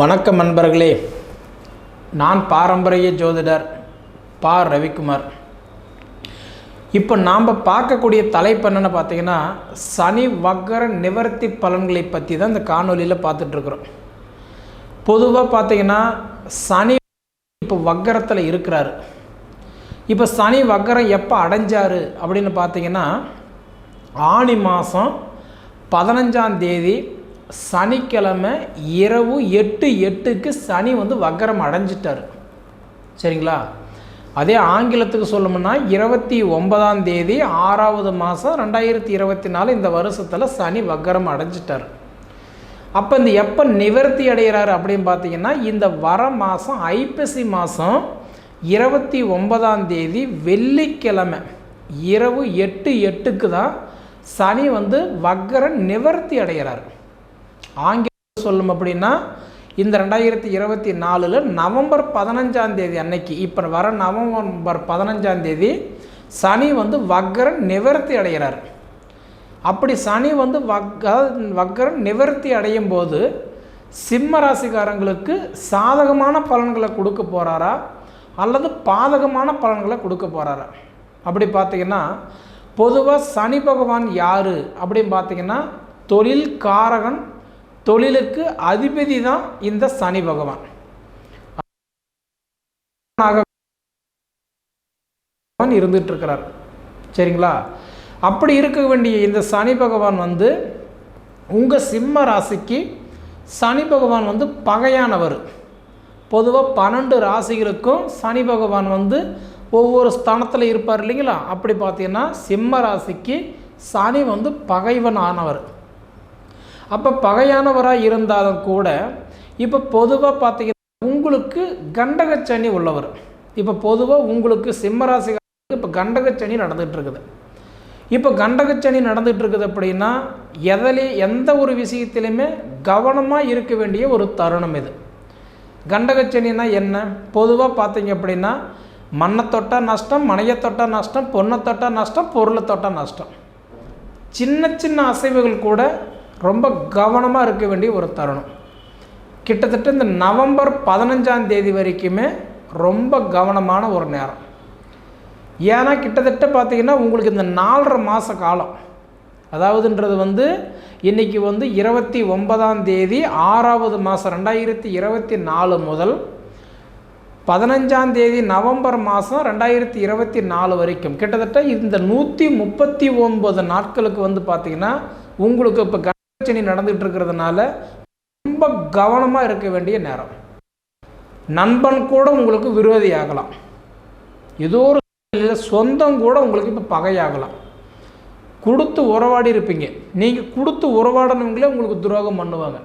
வணக்கம் நண்பர்களே. நான் பாரம்பரிய ஜோதிடர் பா. ரவிக்குமார். இப்போ நாம் பார்க்கக்கூடிய தலைப்பு என்னென்னு பார்த்தீங்கன்னா சனி வக்கர நிவர்த்தி பலன்களை பற்றி தான் இந்த காணொலியில் பார்த்துட்ருக்குறோம் பொதுவாக பார்த்தீங்கன்னா சனி இப்போ வக்கரத்தில் இருக்கிறாரு. இப்போ சனி வக்கரம் எப்போ அடைஞ்சார் அப்படின்னு பார்த்தீங்கன்னா ஆணி மாதம் பதினஞ்சாம் தேதி சனிக்கிழமை இரவு எட்டு எட்டுக்கு சனி வந்து வக்கரம் அடைஞ்சிட்டார். சரிங்களா? அதே ஆங்கிலத்துக்கு சொல்லணும்னா இருபத்தி ஒன்பதாம் தேதி ஆறாவது மாதம் ரெண்டாயிரத்தி இருபத்தி நாலு இந்த வருஷத்தில் சனி வக்கரம் அடைஞ்சிட்டார். அப்போ இந்த எப்போ நிவர்த்தி அடைகிறாரு அப்படின்னு பார்த்தீங்கன்னா இந்த வர மாதம் ஐப்பசி மாதம் இருபத்தி ஒன்பதாம் தேதி வெள்ளிக்கிழமை இரவு எட்டு எட்டுக்கு தான் சனி வந்து வக்கர நிவர்த்தி அடைகிறார். ஆங்கிலம் சொல்லும் அப்படின்னா இந்த ரெண்டாயிரத்தி இருபத்தி நாலில் நவம்பர் பதினஞ்சாம் தேதி அன்னைக்கு இப்போ வர நவம்பர் பதினஞ்சாம் தேதி சனி வந்து வக்கரன் நிவர்த்தி அடைகிறார். அப்படி சனி வந்து வக்க வக்கரன் நிவர்த்தி அடையும் போது சிம்ம ராசிக்காரங்களுக்கு சாதகமான பலன்களை கொடுக்க போகிறாரா அல்லது பாதகமான பலன்களை கொடுக்க போகிறாரா அப்படி பார்த்தீங்கன்னா பொதுவாக சனி பகவான் யார் அப்படின்னு பார்த்தீங்கன்னா தொழில் காரகன் தொழிலுக்கு அதிபதி தான் இந்த சனி பகவான். இருந்துட்டு இருக்கிறார் சரிங்களா? அப்படி இருக்க வேண்டிய இந்த சனி பகவான் வந்து உங்கள் சிம்ம ராசிக்கு சனி பகவான் வந்து பகையானவர். பொதுவாக பன்னெண்டு ராசிகளுக்கும் சனி பகவான் வந்து ஒவ்வொரு ஸ்தானத்தில் இருப்பார் இல்லைங்களா? அப்படி பார்த்தீங்கன்னா சிம்ம ராசிக்கு சனி வந்து பகைவன் ஆனவர் அப்போ பகையானவராக இருந்தாலும் கூட இப்போ பொதுவாக பார்த்தீங்கன்னா உங்களுக்கு கண்டகச்சனி உள்ளவர். இப்போ பொதுவாக உங்களுக்கு சிம்மராசி இப்போ கண்டகச்சனி நடந்துகிட்டு இருக்குது. இப்போ கண்டகச்சனி நடந்துகிட்டு இருக்குது அப்படின்னா எதிலே எந்த ஒரு விஷயத்திலையுமே கவனமாக இருக்க வேண்டிய ஒரு தருணம் இது. கண்டகச்சனினா என்ன? பொதுவாக பார்த்தீங்க அப்படின்னா மண்ணை தொட்டால் நஷ்டம் மனையை தொட்டால் நஷ்டம் பொண்ணை தொட்டால் நஷ்டம் பொருளை தொட்டால் நஷ்டம். சின்ன சின்ன அசைவுகள் கூட ரொம்ப கவனமாக இருக்க வேண்டிய ஒரு தருணம். கிட்டத்தட்ட இந்த நவம்பர் பதினஞ்சாம் தேதி வரைக்குமே ரொம்ப கவனமான ஒரு நேரம். ஏன்னா கிட்டத்தட்ட பார்த்திங்கன்னா உங்களுக்கு இந்த நாலரை மாத காலம். அதாவதுன்றது வந்து இன்றைக்கி வந்து இருபத்தி ஒன்பதாம் தேதி ஆறாவது மாதம் ரெண்டாயிரத்தி இருபத்தி நாலு முதல் பதினஞ்சாம் தேதி நவம்பர் மாதம் ரெண்டாயிரத்தி இருபத்தி நாலு வரைக்கும். கிட்டத்தட்ட இந்த நூற்றி முப்பத்தி ஒன்பது நாட்களுக்கு வந்து பார்த்திங்கன்னா உங்களுக்கு இப்போ கனச்சனி நடந்துகிட்டு இருக்கிறதுனால ரொம்ப கவனமாக இருக்க வேண்டிய நேரம். நண்பன் கூட உங்களுக்கு விரோதி ஆகலாம். ஏதோ ஒரு சொந்தம் கூட உங்களுக்கு இப்போ பகையாகலாம். கொடுத்து உறவாடி இருப்பீங்க. நீங்கள் கொடுத்து உறவாடினவங்களே உங்களுக்கு துரோகம் பண்ணுவாங்க.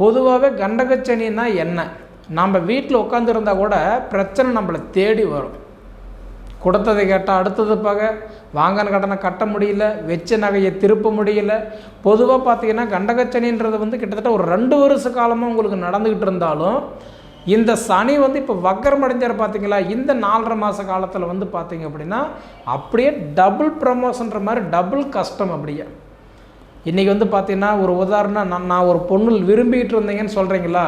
பொதுவாகவே கண்டகச்சனின்னா என்ன? நம்ம வீட்டில் உட்காந்துருந்தா கூட பிரச்சனை நம்மளை தேடி வரும். கொடுத்ததை கேட்டால் அடுத்தது பகை வாங்கின கடனை கட்ட முடியல வெச்ச நகையை திருப்ப முடியல. பொதுவாக பார்த்தீங்கன்னா கண்டகச்சனின்றது வந்து கிட்டத்தட்ட ஒரு ரெண்டு வருஷ காலமாக உங்களுக்கு நடந்துக்கிட்டு இருந்தாலும் இந்த சனி வந்து இப்போ வக்கரம் அடைஞ்சார் பார்த்தீங்களா இந்த நாலரை மாத காலத்தில் வந்து பார்த்தீங்க அப்படின்னா அப்படியே டபுள் ப்ரமோஷன்ற மாதிரி டபுள் கஷ்டம் அப்படியே. இன்றைக்கி வந்து பார்த்தீங்கன்னா ஒரு உதாரணம் நான் நான் ஒரு பொண்ணு விரும்பிகிட்டு இருந்தீங்கன்னு சொல்கிறீங்களா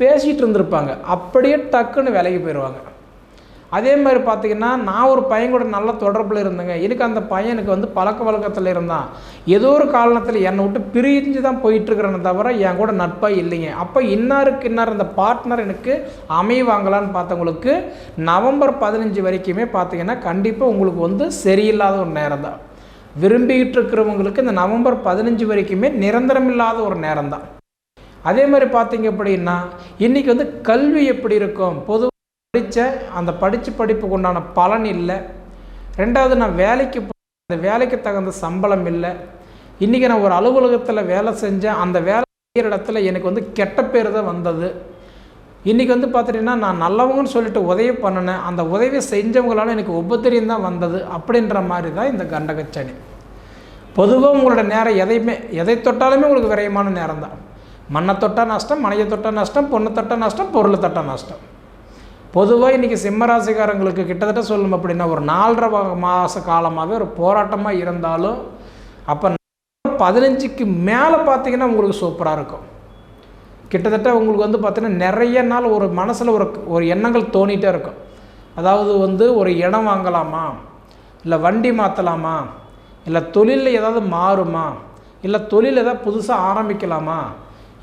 பேசிகிட்டு இருந்திருப்பாங்க. அப்படியே டக்குன்னு விலைக்கு போயிடுவாங்க அதே மாதிரி பார்த்தீங்கன்னா நான் ஒரு பையன் கூட நல்ல தொடர்பில் இருந்தேங்க. எனக்கு அந்த பையனுக்கு வந்து பழக்க வழக்கத்தில் இருந்தான். ஏதோ ஒரு காரணத்தில் என்னை விட்டு பிரிஞ்சு தான் போயிட்டுருக்கிறேன்னு தவிர என் கூட நட்பாக இல்லைங்க. அப்போ இன்னாருக்கு இன்னார் அந்த பார்ட்னர் எனக்கு அமைவாங்களான்னு பார்த்தவங்களுக்கு நவம்பர் பதினஞ்சு வரைக்குமே பார்த்தீங்கன்னா கண்டிப்பாக உங்களுக்கு வந்து சரியில்லாத ஒரு நேரம் தான் விரும்பிக்கிட்டு இருக்கிறவங்களுக்கு இந்த நவம்பர் பதினஞ்சு வரைக்குமே நிரந்தரம் இல்லாத ஒரு நேரம் தான் அதே மாதிரி பார்த்தீங்க அப்படின்னா இன்றைக்கி வந்து கல்வி எப்படி இருக்கும்? பொது படித்த அந்த படித்த படிப்புக்கு உண்டான பலன் இல்லை. ரெண்டாவது நான் வேலைக்கு அந்த வேலைக்கு தகுந்த சம்பளம் இல்லை. இன்றைக்கி நான் ஒரு அலுவலகத்தில் வேலை செஞ்சேன். அந்த வேலை செய்கிற இடத்துல எனக்கு வந்து கெட்ட பேர் தான் வந்தது. இன்றைக்கி வந்து பார்த்துட்டிங்கன்னா நான் நல்லவங்கன்னு சொல்லிட்டு உதவி பண்ணினேன். அந்த உதவி செஞ்சவங்களால எனக்கு உபத்திரியம் தான் வந்தது அப்படின்ற மாதிரி தான் இந்த கண்டகச்சனி. பொதுவாக உங்களோட நேரம் எதையுமே எதை தொட்டாலுமே உங்களுக்கு விரயமான நேரம் தான். மண்ணை தொட்டால் நஷ்டம் மனையை தொட்டால் நஷ்டம் பொண்ணை தொட்டால் நஷ்டம் பொருளை தொட்டால் நஷ்டம். பொதுவாக இன்றைக்கி சிம்மராசிக்காரங்களுக்கு கிட்டத்தட்ட சொல்லணும் அப்படின்னா ஒரு நாலரை மாத காலமாகவே ஒரு போராட்டமாக இருந்தாலும் அப்போ பதினஞ்சுக்கு மேலே பார்த்தீங்கன்னா உங்களுக்கு சூப்பராக இருக்கும். கிட்டத்தட்ட உங்களுக்கு வந்து பார்த்திங்கன்னா நிறைய நாள் ஒரு மனசில் ஒரு ஒரு எண்ணங்கள் தோணிகிட்டே இருக்கும். அதாவது வந்து ஒரு இடம் வாங்கலாமா? இல்லை வண்டி மாற்றலாமா இல்லை தொழிலில் ஏதாவது மாறுமா? இல்லை தொழில் ஏதாவது புதுசாக ஆரம்பிக்கலாமா?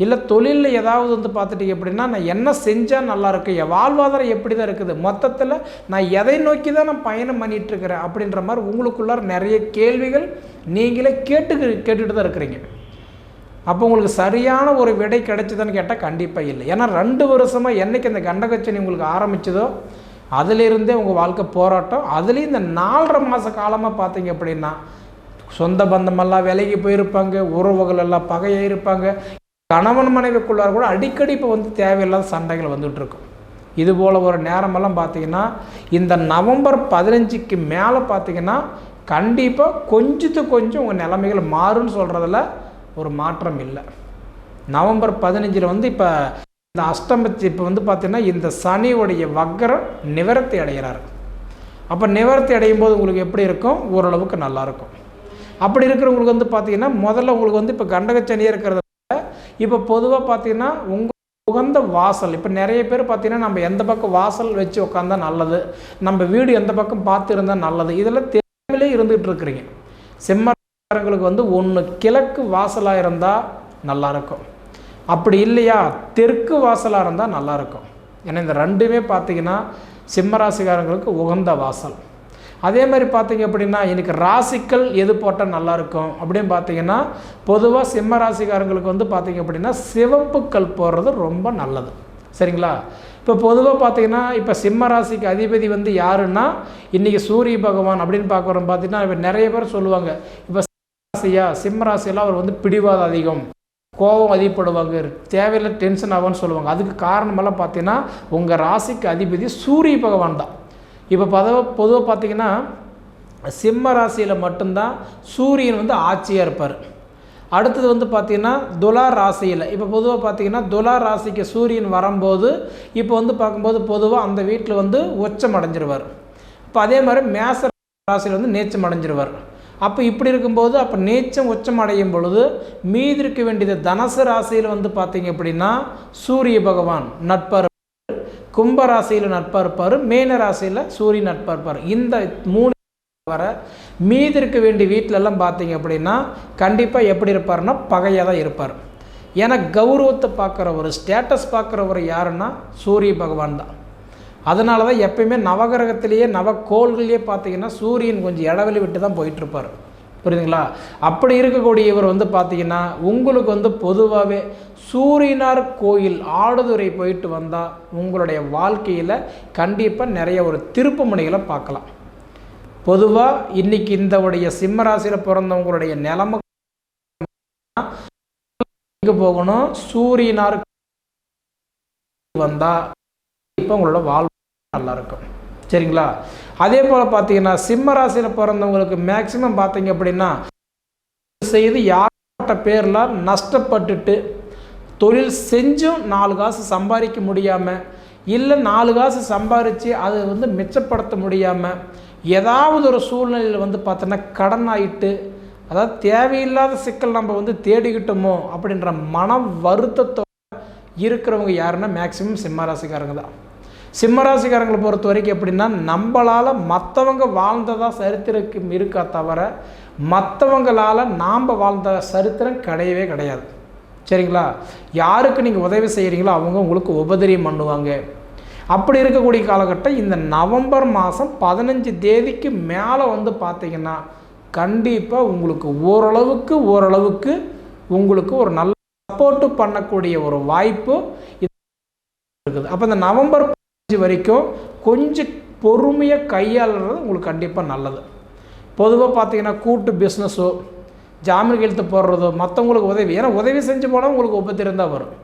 இல்லை தொழிலில் ஏதாவது வந்து பார்த்துட்டீங்க அப்படின்னா நான் என்ன செஞ்சால் நல்லாயிருக்கும் என் வாழ்வாதாரம் எப்படி தான் இருக்குது? மொத்தத்தில் நான் எதை நோக்கி தான் நான் பயணம் பண்ணிகிட்ருக்கிறேன் அப்படின்ற மாதிரி உங்களுக்குள்ளார நிறைய கேள்விகள் நீங்களே கேட்டு கேட்டுகிட்டு தான் இருக்கிறீங்க. அப்போ உங்களுக்கு சரியான ஒரு விடை கிடைச்சதுன்னு கேட்டால் கண்டிப்பாக இல்லை. ஏன்னா ரெண்டு வருஷமாக என்றைக்கு இந்த கண்டகச்சனி உங்களுக்கு ஆரம்பிச்சதோ அதிலிருந்தே உங்கள் வாழ்க்கை போராட்டம். அதுலேயும் இந்த நாலரை மாத காலமாக பார்த்தீங்க அப்படின்னா சொந்த பந்தமெல்லாம் விலகி போயிருப்பாங்க உறவுகள் எல்லாம் பகையாக இருப்பாங்க. கணவன் மனைவிக்குள்ளார கூட அடிக்கடி இப்போ வந்து தேவையில்லாத சண்டைகள் வந்துகிட்ருக்கும் இது போல் ஒரு நேரமெல்லாம் பார்த்தீங்கன்னா இந்த நவம்பர் பதினஞ்சுக்கு மேலே பார்த்தீங்கன்னா கண்டிப்பாக கொஞ்சத்து கொஞ்சம் உங்கள் நிலைமைகள் மாறுன்னு சொல்கிறதுல ஒரு மாற்றம் இல்லை. நவம்பர் பதினஞ்சில் வந்து இப்போ இந்த அஷ்டமத்து இப்போ வந்து பார்த்திங்கன்னா இந்த சனியுடைய வக்கரம் நிவர்த்தி அடைகிறார். அப்போ நிவர்த்தி அடையும் போது உங்களுக்கு எப்படி இருக்கும்? ஓரளவுக்கு நல்லாயிருக்கும் அப்படி இருக்கிறவங்களுக்கு வந்து பார்த்திங்கன்னா முதல்ல உங்களுக்கு வந்து இப்போ கண்டகச்சனியாக இருக்கிறத இப்போ பொதுவாக பார்த்தீங்கன்னா உங்கள் உகந்த வாசல் இப்போ நிறைய பேர் பார்த்தீங்கன்னா நம்ம எந்த பக்கம் வாசல் வச்சு உட்காந்தா நல்லது நம்ம வீடு எந்த பக்கம் பார்த்து இருந்தால் நல்லது இதெல்லாம் தெளிவிலே இருந்துகிட்டு இருக்கிறீங்க. சிம்மக்காரங்களுக்கு வந்து ஒன்று கிழக்கு வாசலாக இருந்தால் நல்லாயிருக்கும் அப்படி இல்லையா தெற்கு வாசலாக இருந்தால் நல்லாயிருக்கும் ஏன்னா இந்த ரெண்டுமே பார்த்தீங்கன்னா சிம்மராசிக்காரங்களுக்கு உகந்த வாசல். அதே மாதிரி பார்த்தீங்க அப்படின்னா எனக்கு ராசிக்கல் எது போட்டால் நல்லாயிருக்கும் அப்படின்னு பார்த்தீங்கன்னா பொதுவாக சிம்ம ராசிக்காரங்களுக்கு வந்து பார்த்தீங்க அப்படின்னா சிவப்பு கல் போடுறது ரொம்ப நல்லது. சரிங்களா? இப்போ பொதுவாக பார்த்தீங்கன்னா இப்போ சிம்ம ராசிக்கு அதிபதி வந்து யாருன்னா இன்றைக்கி சூரிய பகவான் அப்படின்னு பார்க்குறோம் பார்த்தீங்கன்னா இப்போ நிறைய பேர் சொல்லுவாங்க இப்போ ராசியா? சிம்ம ராசியெல்லாம் அவர் வந்து பிடிவாத அதிகம் கோபம் அதிகப்படுவாங்க தேவையில்லை டென்ஷன் ஆகும்னு சொல்லுவாங்க. அதுக்கு காரணமெல்லாம் பார்த்தீங்கன்னா உங்கள் ராசிக்கு அதிபதி சூரிய பகவான் தான். இப்போ பதவ பொதுவாக பார்த்தீங்கன்னா சிம்ம ராசியில் மட்டும்தான் சூரியன் வந்து ஆட்சியாக இருப்பார். அடுத்தது வந்து பார்த்திங்கன்னா துலா ராசியில். இப்போ பொதுவாக பார்த்திங்கன்னா துலா ராசிக்கு சூரியன் வரும்போது இப்போ வந்து பார்க்கும்போது பொதுவாக அந்த வீட்டில் வந்து உச்சம் அடைஞ்சிருவார். இப்போ அதே மாதிரி மேச ராசியில் வந்து நேச்சம் அடைஞ்சிருவார். அப்போ இப்படி இருக்கும்போது அப்போ நேச்சம் உச்சம் அடையும் பொழுது மீதி இருக்க வேண்டியது தனசு ராசியில் வந்து பார்த்திங்க அப்படின்னா சூரிய பகவான் நட்பர் கும்பராசியில் நட்பாக இருப்பார் மேன ராசியில் சூரியன் நட்பாக இருப்பார். இந்த மூணு வர மீதி இருக்க வேண்டிய வீட்டிலெல்லாம் பார்த்தீங்க அப்படின்னா கண்டிப்பாக எப்படி இருப்பார்னா பகையாக தான் இருப்பார். ஏன்னா கௌரவத்தை பார்க்குறவர் ஸ்டேட்டஸ் பார்க்குறவர் யாருன்னா சூரிய பகவான் தான். அதனால தான் எப்பயுமே நவகிரகத்திலேயே நவக்கோள்கள்லேயே பார்த்தீங்கன்னா சூரியன் கொஞ்சம் இடவெளி விட்டு தான் போயிட்டுருப்பார் புரியுதுங்களா? அப்படி இருக்கக்கூடியவர் வந்து பார்த்தீங்கன்னா உங்களுக்கு வந்து பொதுவாகவே சூரியனார் கோயில் ஆடுதுறை போயிட்டு வந்தால் உங்களுடைய வாழ்க்கையில் கண்டிப்பாக நிறைய ஒரு திருப்பு முனைகளை பார்க்கலாம். பொதுவாக இன்றைக்கி இந்த உடைய சிம்மராசியில் பிறந்தவங்களுடைய நிலமை எங்கே போகணும்? சூரியனார் வந்தால் இப்போ உங்களோட வாழ்வு நல்லாயிருக்கும் சரிங்களா? அதே போல் பார்த்தீங்கன்னா சிம்ம ராசியில் பிறந்தவங்களுக்கு மேக்சிமம் பார்த்தீங்க அப்படின்னா செய்து யார்கிட்ட பேரில் நஷ்டப்பட்டுட்டு தொழில் செஞ்சும் நாலு காசு சம்பாதிக்க முடியாமல் இல்லை நாலு காசு சம்பாரித்து அதை வந்து மிச்சப்படுத்த முடியாமல் ஏதாவது ஒரு சூழ்நிலையில் வந்து பார்த்தோன்னா கடன் ஆகிட்டு அதாவது தேவையில்லாத சிக்கல் நம்ம வந்து தேடிக்கிட்டோமோ அப்படின்ற மன வருத்தத்தோடு இருக்கிறவங்க யாருன்னா மேக்சிமம் சிம்மராசிக்காரங்க தான். சிம்மராசிக்காரங்களை பொறுத்த வரைக்கும் எப்படின்னா நம்மளால் மற்றவங்க வாழ்ந்ததாக சரித்திரம் இருக்கா தவிர மற்றவங்களால் நாம் வாழ்ந்த சரித்திரம் கிடையவே கிடையாது. சரிங்களா? யாருக்கு நீங்கள் உதவி செய்கிறீங்களோ அவங்க உங்களுக்கு உபதிரியம் பண்ணுவாங்க. அப்படி இருக்கக்கூடிய காலகட்டம் இந்த நவம்பர் மாதம் பதினஞ்சு தேதிக்கு மேலே வந்து பார்த்திங்கன்னா கண்டிப்பாக உங்களுக்கு ஓரளவுக்கு ஓரளவுக்கு உங்களுக்கு ஒரு நல்ல சப்போர்ட்டு பண்ணக்கூடிய ஒரு வாய்ப்பு இருக்குது. அப்போ இந்த நவம்பர் வரைக்கும் கொஞ்சம் பொறுமையாக கையாளுறது உங்களுக்கு கண்டிப்பாக நல்லது. பொதுவாக பார்த்தீங்கன்னா கூட்டு பிஸ்னஸோ ஜாமீன் கையெழுத்து போடுறதோ மற்றவங்களுக்கு உதவி ஏன்னா உதவி செஞ்சு போனால் உங்களுக்கு உபத்திரம் தான் வரும்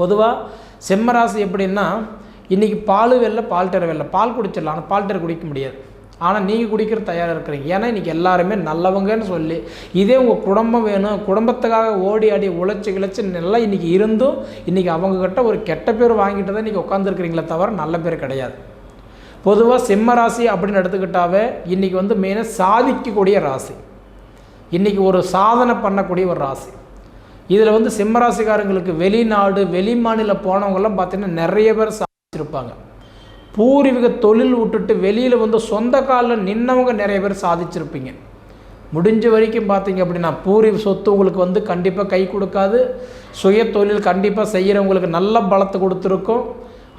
பொதுவாக சிம்மராசி எப்படின்னா இன்றைக்கி பால் வெளில பால் டர வெள்ள பால் குடிச்சிடலாம் ஆனால் பால் டெர குடிக்க முடியாது. ஆனால் நீங்கள் குடிக்கிற தயாராக இருக்கிறீங்க. ஏன்னா இன்றைக்கி எல்லாருமே நல்லவங்கன்னு சொல்லி இதே உங்கள் குடும்பம் வேணும் குடும்பத்துக்காக ஓடி ஆடி உழைச்சி கிழச்சி நல்லா இன்றைக்கி இருந்தும் இன்றைக்கி அவங்கக்கிட்ட ஒரு கெட்ட பேர் வாங்கிட்டு தான் இன்றைக்கி உட்காந்துருக்கிறீங்களே தவிர நல்ல பேர் கிடையாது. பொதுவாக சிம்ம ராசி அப்படின்னு எடுத்துக்கிட்டாவே இன்றைக்கி வந்து மெயினாக சாதிக்கக்கூடிய ராசி. இன்றைக்கி ஒரு சாதனை பண்ணக்கூடிய ஒரு ராசி. இதில் வந்து சிம்மராசிக்காரங்களுக்கு வெளிநாடு வெளி மாநிலம் போனவங்கெல்லாம் பார்த்தீங்கன்னா நிறைய பேர் சாதிச்சிருப்பாங்க. பூர்வீக தொழில் விட்டுட்டு வெளியில் வந்து சொந்த காலில் நின்னவங்க நிறைய பேர் சாதிச்சிருப்பீங்க. முடிஞ்ச வரைக்கும் பார்த்தீங்க அப்படின்னா பூர்வீக சொத்து உங்களுக்கு வந்து கண்டிப்பாக கை கொடுக்காது. சுய தொழில் கண்டிப்பாக செய்கிறவங்களுக்கு நல்ல பலத்தை கொடுத்துருக்கும்.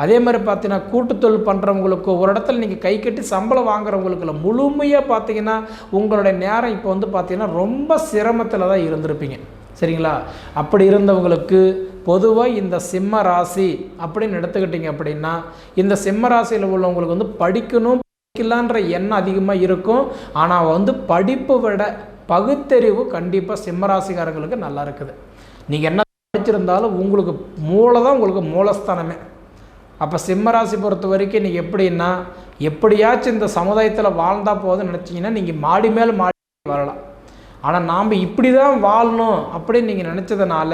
அதே மாதிரி பார்த்தீங்கன்னா கூட்டுத்தொழில் பண்ணுறவங்களுக்கு ஒரு இடத்துல நீங்கள் கை கட்டி சம்பளம் வாங்குறவங்களுக்குல முழுமையாக பார்த்தீங்கன்னா உங்களுடைய நேரம் இப்போ வந்து பார்த்தீங்கன்னா ரொம்ப சிரமத்தில் தான் இருந்திருப்பீங்க. சரிங்களா? அப்படி இருந்தவங்களுக்கு பொதுவாக இந்த சிம்ம ராசி அப்படின்னு எடுத்துக்கிட்டிங்க அப்படின்னா இந்த சிம்ம ராசியில் உள்ளவங்களுக்கு வந்து படிக்கணும் படிக்கலான்ற எண்ணம் அதிகமாக இருக்கும். ஆனால் வந்து படிப்பை விட பகுத்தறிவு கண்டிப்பாக சிம்மராசிக்காரங்களுக்கு நல்லா இருக்குது. நீங்கள் என்ன படிச்சிருந்தாலும் உங்களுக்கு மூளை தான் உங்களுக்கு மூலஸ்தானமே. அப்போ சிம்மராசி பொறுத்த வரைக்கும் நீங்கள் எப்படின்னா எப்படியாச்சும் இந்த சமுதாயத்தில் வாழ்ந்தால் போதும்னு நினச்சிங்கன்னா நீங்கள் மாடி மேலே மாடி வரலாம். ஆனால் நாம் இப்படி தான் வாழணும் அப்படின்னு நீங்கள் நினச்சதுனால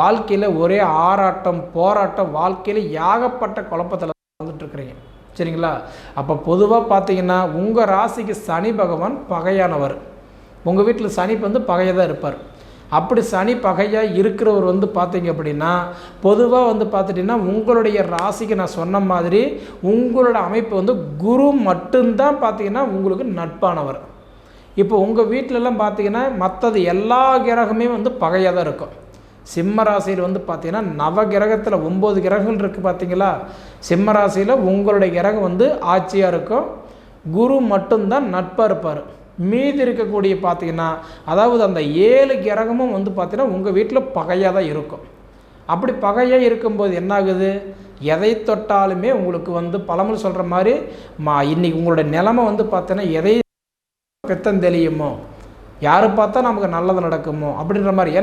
வாழ்க்கையில் ஒரே ஆராட்டம் போராட்டம் வாழ்க்கையில் ஏகப்பட்ட குழப்பத்தில் வாழ்ந்துட்டுருக்குறீங்க. சரிங்களா? அப்போ பொதுவாக பார்த்தீங்கன்னா உங்கள் ராசிக்கு சனி பகவான் பகையானவர். உங்கள் வீட்டில் சனி வந்து பகையாக தான் இருப்பார். அப்படி சனி பகையாக இருக்கிறவர் வந்து பார்த்தீங்க அப்படின்னா பொதுவாக வந்து பார்த்துட்டிங்கன்னா உங்களுடைய ராசிக்கு நான் சொன்ன மாதிரி உங்களோட அமைப்பு வந்து குரு மட்டும்தான் பார்த்தீங்கன்னா உங்களுக்கு நட்பானவர். இப்போ உங்கள் வீட்டிலலாம் பார்த்தீங்கன்னா மற்றது எல்லா கிரகமே வந்து பகையாக தான் இருக்கும். சிம்ம ராசியில் வந்து பார்த்தீங்கன்னா நவ கிரகத்தில் ஒம்பது கிரகங்கள் இருக்குது பார்த்தீங்களா சிம்ம ராசியில் உங்களுடைய கிரகம் வந்து ஆட்சியாக இருக்கும். குரு மட்டும்தான் நட்பாக இருப்பார். மீதி இருக்கக்கூடிய பார்த்தீங்கன்னா அதாவது அந்த ஏழு கிரகமும் வந்து பார்த்தீங்கன்னா உங்கள் வீட்டில் பகையாக தான் இருக்கும். அப்படி பகையாக இருக்கும்போது என்னாகுது? எதை தொட்டாலுமே உங்களுக்கு வந்து பழமொழி சொல்கிற மாதிரி மா இன்றைக்கி உங்களோட நிலமை வந்து பார்த்தீங்கன்னா எதை பெத்தம் தெளியுமோ? யார் பார்த்தா நமக்கு நல்லது நடக்குமோ? அப்படின்ற மாதிரி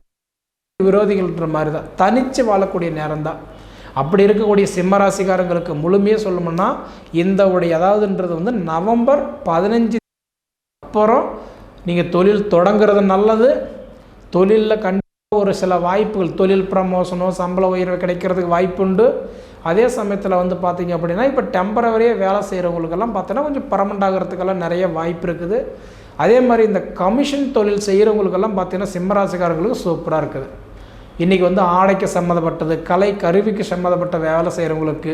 விரோதிகள்ன்ற மாதிரி தான் தனித்து வாழக்கூடிய நேரம் தான் அப்படி இருக்கக்கூடிய சிம்மராசிக்காரங்களுக்கு முழுமையாக சொல்லணும்னா இந்த உடைய அதாவதுன்றது வந்து நவம்பர் பதினஞ்சு அப்புறம் நீங்கள் தொழில் தொடங்குறது நல்லது. தொழிலில் கண்டிப்பாக ஒரு சில வாய்ப்புகள் தொழில் ப்ரமோஷனோ சம்பள உயர்வு கிடைக்கிறதுக்கு வாய்ப்புண்டு. அதே சமயத்தில் வந்து பார்த்தீங்க அப்படின்னா இப்போ டெம்பரவரியாக வேலை செய்கிறவங்களுக்கெல்லாம் பார்த்தோன்னா கொஞ்சம் பர்மனண்ட் ஆகிறதுக்கெல்லாம் நிறைய வாய்ப்பு இருக்குது. அதே மாதிரி இந்த கமிஷன் தொழில் செய்கிறவங்களுக்கெல்லாம் பார்த்தீங்கன்னா சிம்மராசிக்காரங்களுக்கு சூப்பராக இருக்குது. இன்றைக்கி வந்து ஆடைக்கு சம்மந்தப்பட்டது கலை கருவிக்கு சம்மந்தப்பட்ட வேலை செய்கிறவங்களுக்கு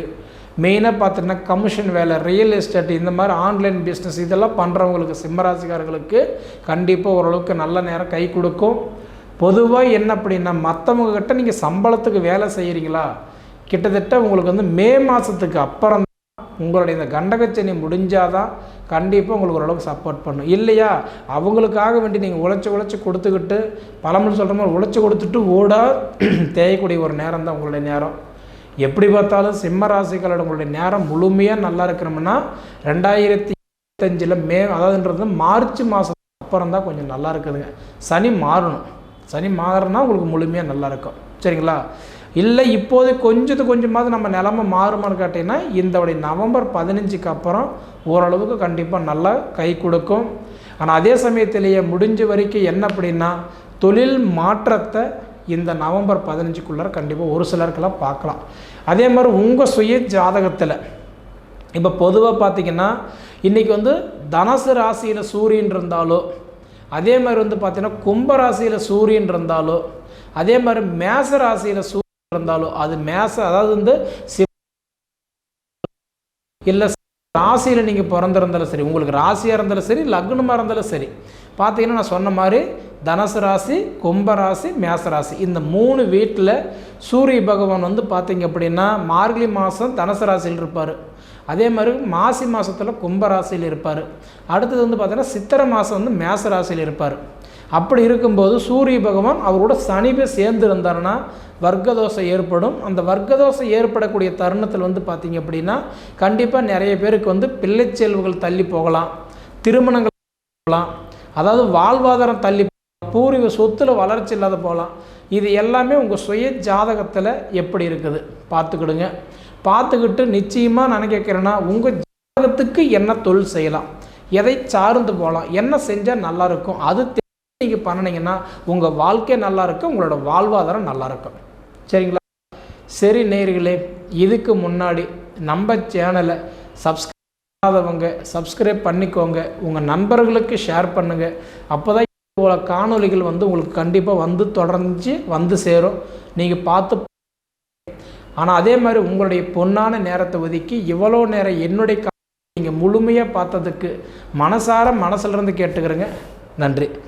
மெயினாக பார்த்தீங்கன்னா கமிஷன் வேலை ரியல் எஸ்டேட் இந்த மாதிரி ஆன்லைன் பிஸ்னஸ் இதெல்லாம் பண்ணுறவங்களுக்கு சிம்மராசிக்காரர்களுக்கு கண்டிப்பாக ஓரளவுக்கு நல்ல நேரம் கை கொடுக்கும். பொதுவாக என்ன அப்படின்னா மற்றவங்க கிட்ட நீங்கள் சம்பளத்துக்கு வேலை செய்கிறீங்களா கிட்டத்தட்ட உங்களுக்கு வந்து மே மாதத்துக்கு அப்புறம் உங்களுடைய இந்த கண்டகச்சனி முடிஞ்சாதான் கண்டிப்பாக உங்களுக்கு ஓரளவுக்கு சப்போர்ட் பண்ணும். இல்லையா? அவங்களுக்காக வேண்டி நீங்கள் உழைச்சி உழைச்சி கொடுத்துக்கிட்டு பழமொழி சொல்கிற மாதிரி உழைச்சி கொடுத்துட்டு ஓடா தேயக்கூடிய ஒரு நேரம் தான் உங்களுடைய நேரம். எப்படி பார்த்தாலும் சிம்ம ராசிகளோட உங்களுடைய நேரம் முழுமையாக நல்லா இருக்கணும்னா ரெண்டாயிரத்தி இருபத்தஞ்சில் மே அதாவதுன்றது மார்ச் மாதம் அப்புறம் தான் கொஞ்சம் நல்லா இருக்குதுங்க. சனி மாறணும். சனி மாறினா உங்களுக்கு முழுமையாக நல்லா இருக்கும். சரிங்களா? இல்லை இப்போது கொஞ்சத்து கொஞ்சமாவது நம்ம நிலமை மாறுமான்னு கேட்டிங்கன்னா இந்த நவம்பர் பதினஞ்சுக்கு அப்புறம் ஓரளவுக்கு கண்டிப்பாக நல்லா கை கொடுக்கும். ஆனால் அதே சமயத்திலேயே முடிஞ்ச வரைக்கும் என்ன அப்படின்னா தொழில் மாற்றத்தை இந்த நவம்பர் பதினஞ்சுக்குள்ளார கண்டிப்பாக ஒரு சிலருக்கெல்லாம் பார்க்கலாம். அதே மாதிரி உங்கள் சுய ஜாதகத்தில் இப்போ பொதுவாக பார்த்திங்கன்னா இன்றைக்கி வந்து தனசு ராசியில் சூரியன் இருந்தாலோ அதே மாதிரி வந்து பார்த்திங்கன்னா கும்ப ராசியில் சூரியன் இருந்தாலோ அதே மாதிரி மேச ராசியில் சூ இருந்தாலும் அது மேச அதாவது வந்து இல்லை ராசியில் நீங்கள் பிறந்திருந்தாலும் சரி உங்களுக்கு ராசியாக இருந்தாலும் சரி லக்னமாக இருந்தாலும் சரி பார்த்தீங்கன்னா நான் சொன்ன மாதிரி தனுசு ராசி கும்ப ராசி மேச ராசி இந்த மூணு வீட்டில் சூரிய பகவான் வந்து பார்த்தீங்க அப்படின்னா மார்கழி மாதம் தனுசு ராசியில் இருப்பார். அதே மாதிரி மாசி மாதத்தில் கும்ப ராசியில் இருப்பார். அடுத்தது வந்து பார்த்தீங்கன்னா சித்திரை மாதம் வந்து மேச ராசியில் இருப்பார். அப்படி இருக்கும்போது சூரிய பகவான் அவரோட சனிபே சேர்ந்து இருந்தாருன்னா வர்க்கதோஷம் ஏற்படும். அந்த வர்க்கதோஷம் ஏற்படக்கூடிய தருணத்தில் வந்து பார்த்திங்க அப்படின்னா கண்டிப்பாக நிறைய பேருக்கு வந்து பிள்ளை செல்வுகள் தள்ளி போகலாம். திருமணங்கள் போகலாம். அதாவது வாழ்வாதாரம் தள்ளி பூர்வீக சொத்தில் வளர்ச்சி இல்லாத போகலாம். இது எல்லாமே உங்கள் சுய ஜாதகத்தில் எப்படி இருக்குது? பார்த்துக்கிடுங்க. பார்த்துக்கிட்டு நிச்சயமாக நான் கேட்குறேன்னா உங்கள் ஜாதகத்துக்கு என்ன தொழில் செய்யலாம்? எதை சார்ந்து போகலாம்? என்ன செஞ்சால் நல்லாயிருக்கும் அது நீங்கள் பண்ணினீங்கன்னா உங்கள் வாழ்க்கை நல்லாயிருக்கும் உங்களோட வாழ்வாதாரம் நல்லாயிருக்கும் சரிங்களா? சரி நேர்களே இதுக்கு முன்னாடி நம்ம சேனலை சப்ஸ்கிரைப் பண்ணாதவங்க சப்ஸ்கிரைப் பண்ணிக்கோங்க. உங்கள் நண்பர்களுக்கு ஷேர் பண்ணுங்கள் அப்போ தான் போல காணொளிகள் வந்து உங்களுக்கு கண்டிப்பாக வந்து தொடர்ந்து வந்து சேரும். நீங்கள் பார்த்து ஆனால் அதே மாதிரி உங்களுடைய பொன்னான நேரத்தை ஒதுக்கி இவ்வளோ நேரம் என்னுடைய நீங்கள் முழுமையாக பார்த்ததுக்கு மனசார மனசிலிருந்து கேட்டுக்கிறேங்க. நன்றி.